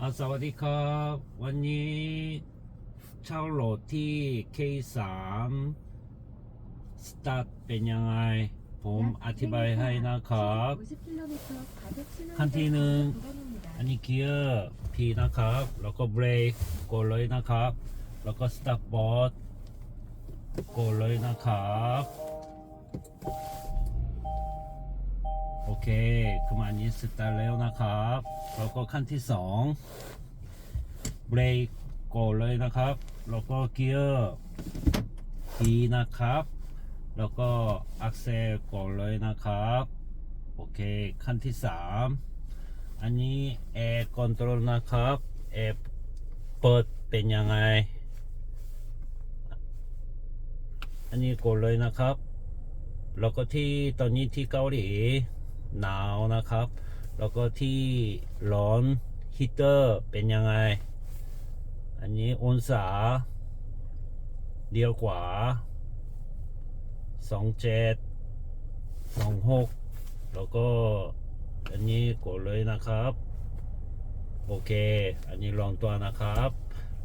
ครับสวัสดีครับ วันนี้เช่าโหลดที่ K3 สตาร์ทเป็นยังไง ผมอธิบายให้นะครับ ขั้นที่หนึ่งอันนี้เกียร์ P นะครับ แล้วก็เบรกกดเลยนะครับ แล้วก็สตาร์ทบอร์ดกดเลยนะครับ โอเคขึ้นมาอันนี้สตาร์ทแล้วนะครับแล้วก็ขั้นที่สองเบรกกดเลยนะครับ แล้วก็เกียร์ P นะครับ แล้วก็อักเซลกดเลยนะครับ โอเคขั้นที่สามอันนี้แอร์คอนโทรลนะครับแอร์เปิดเป็นยังไง อันนี้กดเลยนะครับ แล้วก็ที่ตอนนี้ที่เกาหลี หนาวนะครับ แล้วก็ที่ร้อนฮีเตอร์เป็นยังไง อันนี้องศา เดียวกว่าสองเจ็ดสองหกแล้วก็อันนี้กดเลยนะครับ โอเค อันนี้ลองตัวนะครับ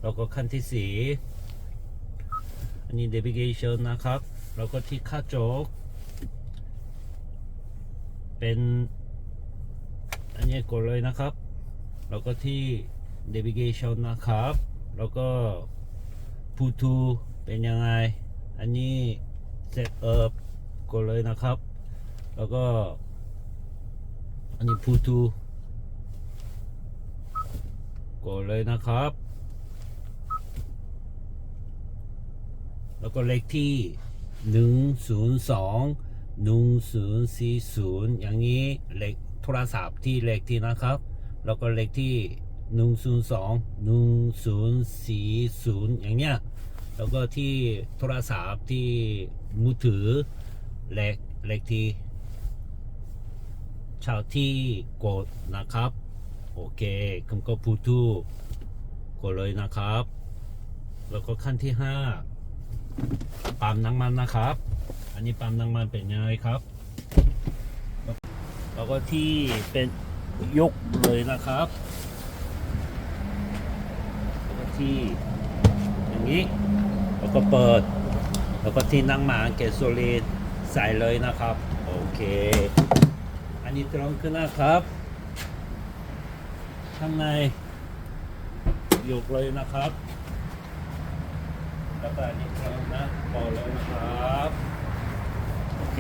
แล้วก็ขั้นที่สี่อันนี้ navigation นะครับ แล้วก็ที่ค่าโจก เป็น อันนี้กดเลยนะครับ แล้วก็ที่ navigation นะครับ แล้วก็ Bluetooth เป็นยังไง อันนี้ set up กดเลยนะครับ แล้วก็ อันนี้ Bluetooth กดเลยนะครับ แล้วก็เลขที่ 102 1040อย่างนี้เลขโทรศัพท์ที่เลขที่นะครับ แล้วก็เลขที่102 1040องหนึ่งศูนย์สี่ศูนย์อย่างเนี้ยแล้วก็ที่โทรศัพท์ที่มือถือเลขเลขที่ชาวที่กดนะครับ โอเคผมก็พูดทูกดเลยนะครับ แล้วก็ขั้นที่ 5ปั๊มน้ำมันนะครับ อันนี้ปั๊มน้ำมันเป็นยังไงครับ แล้วก็ที่เป็นยกเลยนะครับแล้วก็ที่อย่างนี้ แล้วก็เปิด แล้วก็ที่นั่งมาเกสโซลีนใส่เลยนะครับ โอเค อันนี้ตรงขึ้นนะครับ ข้างในยกเลยนะครับแล้วก็อันนี้ตรงนะพอแล้วนะครับ เค